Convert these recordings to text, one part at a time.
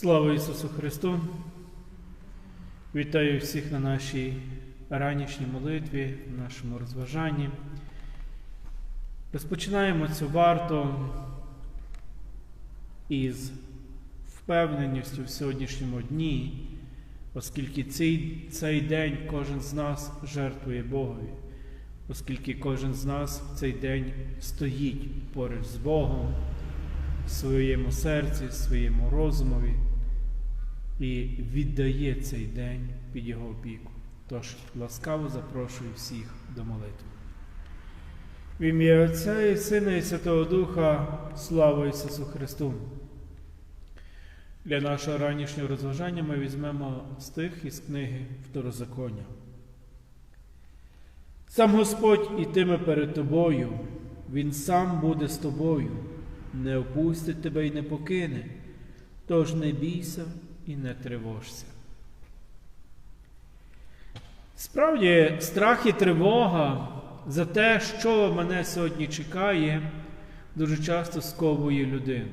Слава Ісусу Христу! Вітаю всіх на нашій ранішній молитві, в нашому розважанні. Розпочинаємо цю варту із впевненістю в сьогоднішньому дні, оскільки цей, цей день кожен з нас жертвує Богові, оскільки кожен з нас в цей день стоїть поруч з Богом в своєму серці, в своєму розумові і віддає цей день під його опіку. Тож ласкаво запрошую всіх до молитви. В ім'я Отця і Сина і Святого Духа, слава Ісусу Христу! Для нашого ранішнього розважання ми візьмемо стих із книги Второзаконня. Сам Господь ітиме перед тобою, Він сам буде з тобою, не опустить тебе і не покине, тож не бійся і не тривожся. Справді, страх і тривога за те, що мене сьогодні чекає, дуже часто сковує людину.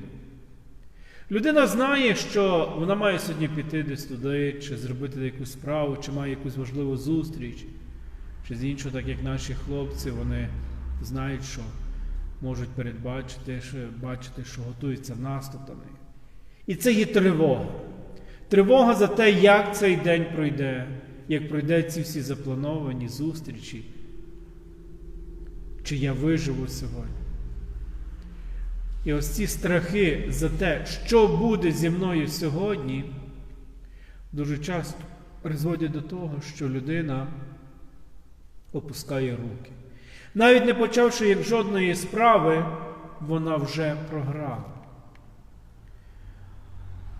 Людина знає, що вона має сьогодні піти десь туди, чи зробити якусь справу, чи має якусь важливу зустріч, чи з іншого, так як наші хлопці, вони знають, що можуть передбачити, що, бачити, що готується наступ до неї. І це є тривога. Тривога за те, як цей день пройде, як пройде ці всі заплановані зустрічі, чи я виживу сьогодні. І ось ці страхи за те, що буде зі мною сьогодні, дуже часто призводять до того, що людина опускає руки. Навіть не почавши як жодної справи, вона вже програла.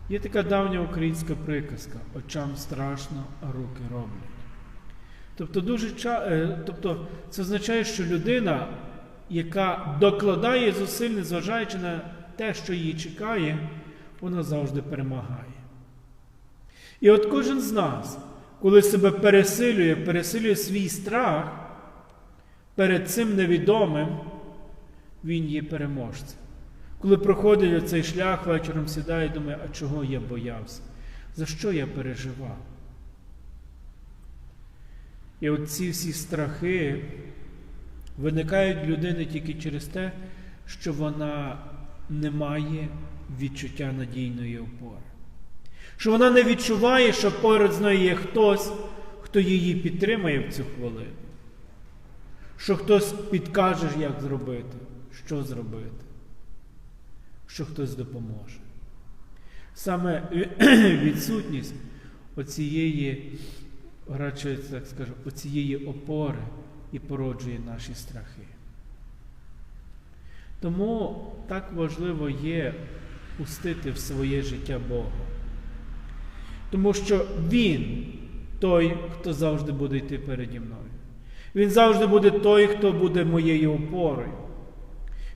Є така давня українська приказка очам страшно, а руки роблять. Тобто, дуже ча... тобто, це означає, що людина, яка докладає зусиль, незважаючи на те, що її чекає, вона завжди перемагає. І от кожен з нас, коли себе пересилює, пересилює свій страх перед цим невідомим, він є переможцем. Коли проходить цей шлях, вечором сідає і думає, а чого я боявся? За що я переживав? І от ці всі страхи виникають в людини тільки через те, що вона не має відчуття надійної опори. Що вона не відчуває, що поряд з нею є хтось, хто її підтримає в цю хвилину. Що хтось підкаже, як зробити, що зробити що хтось допоможе. Саме відсутність оцієї, радше так скажу, оцієї опори і породжує наші страхи. Тому так важливо є пустити в своє життя Бога. Тому що Він той, хто завжди буде йти переді мною. Він завжди буде той, хто буде моєю опорою.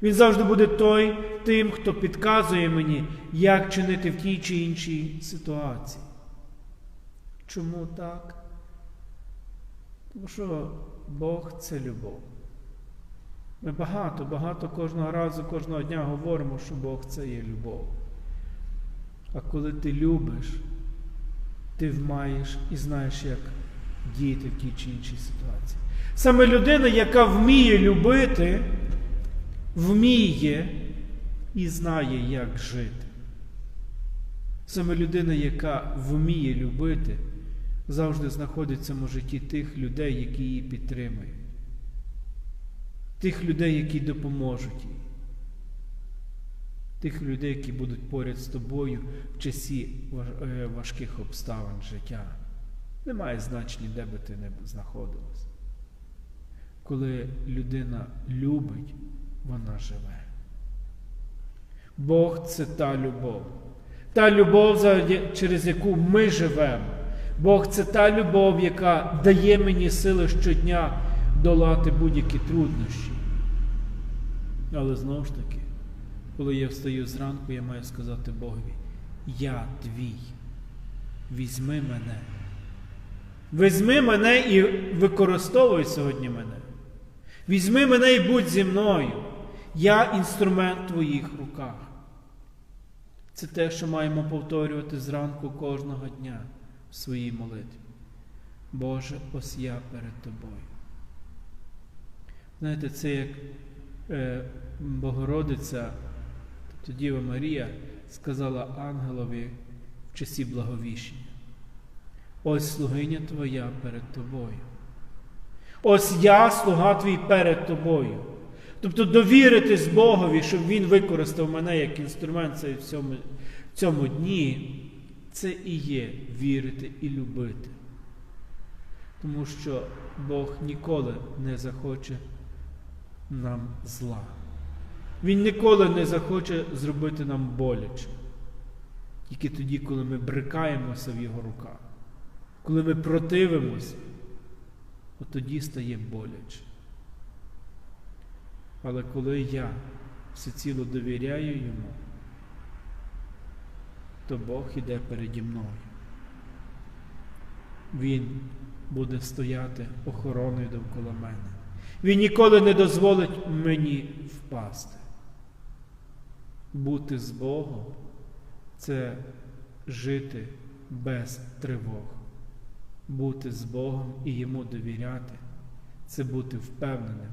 Він завжди буде той, тим, хто підказує мені, як чинити в тій чи іншій ситуації. Чому так? Тому що Бог це любов. Ми багато, багато кожного разу, кожного дня говоримо, що Бог це є любов. А коли ти любиш, ти вмаєш і знаєш, як діяти в тій чи іншій ситуації. Саме людина, яка вміє любити, вміє і знає, як жити. Саме людина, яка вміє любити, завжди знаходить в житті тих людей, які її підтримують, тих людей, які допоможуть їй, тих людей, які будуть поряд з тобою в часі важких обставин життя. Немає значення, де би ти не знаходилась. Коли людина любить, вона живе. Бог це та любов. Та любов, через яку ми живемо. Бог це та любов, яка дає мені сили щодня долати будь-які труднощі. Але знову ж таки, коли я встаю зранку, я маю сказати Богові, я твій. Візьми мене. Візьми мене і використовуй сьогодні мене. Візьми мене і будь зі мною. Я інструмент в твоїх руках. Це те, що маємо повторювати зранку кожного дня в своїй молитві. Боже, ось я перед Тобою. Знаєте, це як е, Богородиця, тобто Діва Марія, сказала ангелові в часі благовіщення. Ось слугиня Твоя перед тобою. Ось я, слуга твій перед тобою. Тобто довіритись Богові, щоб Він використав мене як інструмент в цьому, в цьому дні, це і є вірити і любити. Тому що Бог ніколи не захоче нам зла. Він ніколи не захоче зробити нам боляче. Тільки тоді, коли ми брикаємося в Його руках, коли ми противимося, от тоді стає боляче. Але коли я всеціло довіряю йому, то Бог іде переді мною. Він буде стояти охороною довкола мене. Він ніколи не дозволить мені впасти. Бути з Богом це жити без тривог. Бути з Богом і йому довіряти це бути впевненим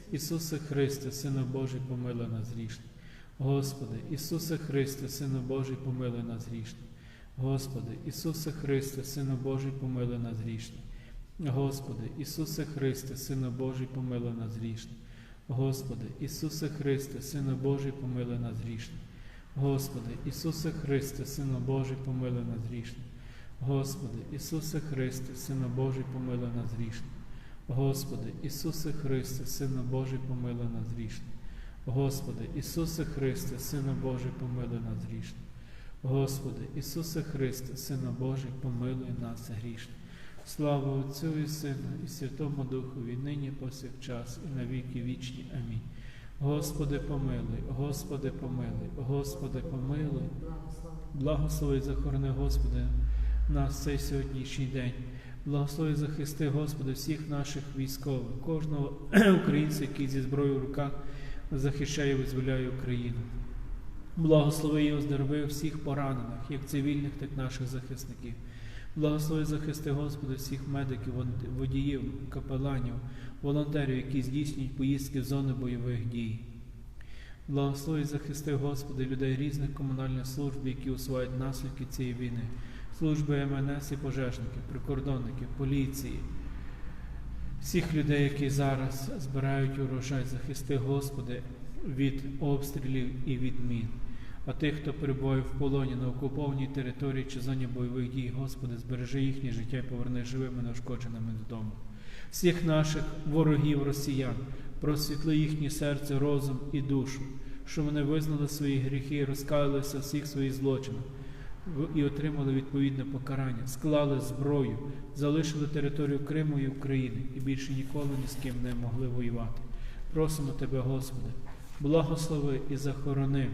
Ісусе Христе, Сину Божий, помилуй нас грішних. Господи, Ісусе Христе, Сину Божий, помилуй нас грішних. Господи, Ісусе Христе, Сину Божий, помилуй нас грішних. Господи, Ісусе Христе, Сину Божий, помилуй нас грішних. Господи, Ісусе Христе, Сину Божий, помилуй нас грішних. Господи, Ісусе Христе, Сину Божий, помилуй нас грішних. Господи, Ісусе Христе, Сину Божий, помилуй нас грішних. Господи, Ісусе Христе, Сину Божий, помилуй нас грішних. Господи, Ісусе Христе, Сину Божий, помилуй нас грішних. Господи, Ісусе Христе, Сину Божий, помилуй нас грішних. Слава Отцю і Сину, і Святому Духові, нині повсякчас, і на віки вічні. Амінь. Господи, помилуй, Господи, помилуй, Господи, помилуй. Благослови захорони, Господи, нас цей сьогоднішній день. Благослови захисти, Господи, всіх наших військових, кожного українця, який зі зброєю в руках захищає і визволяє Україну. Благослови і оздорови всіх поранених, як цивільних, так і наших захисників. Благослови захисти, Господи, всіх медиків, водіїв, капеланів, волонтерів, які здійснюють поїздки в зони бойових дій. Благослови захисти, Господи, людей різних комунальних служб, які усувають наслідки цієї війни, служби МНС і пожежників, прикордонників, поліції, всіх людей, які зараз збирають урожай, захисти, Господи, від обстрілів і від мін. А тих, хто перебуває в полоні на окупованій території чи зоні бойових дій, Господи, збережи їхнє життя і поверни живими неушкодженими додому. Всіх наших ворогів, росіян, просвітли їхнє серце, розум і душу, щоб вони визнали свої гріхи і розкаялися всіх своїх злочинах і отримали відповідне покарання, склали зброю, залишили територію Криму і України і більше ніколи ні з ким не могли воювати. Просимо Тебе, Господи, благослови і захорони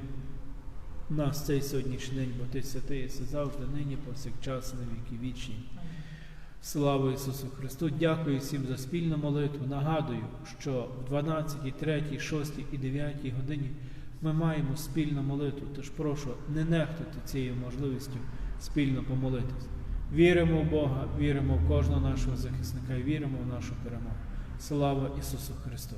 нас цей сьогоднішній день, бо Ти святий єси завжди, нині, повсякчас, на віки вічні. Слава Ісусу Христу! Дякую всім за спільну молитву. Нагадую, що в 12, 3, 6 і 9 годині ми маємо спільну молитву. Тож прошу не нехтуйте цією можливістю спільно помолитись. Віримо в Бога, віримо в кожного нашого захисника і віримо в нашу перемогу. Слава Ісусу Христу!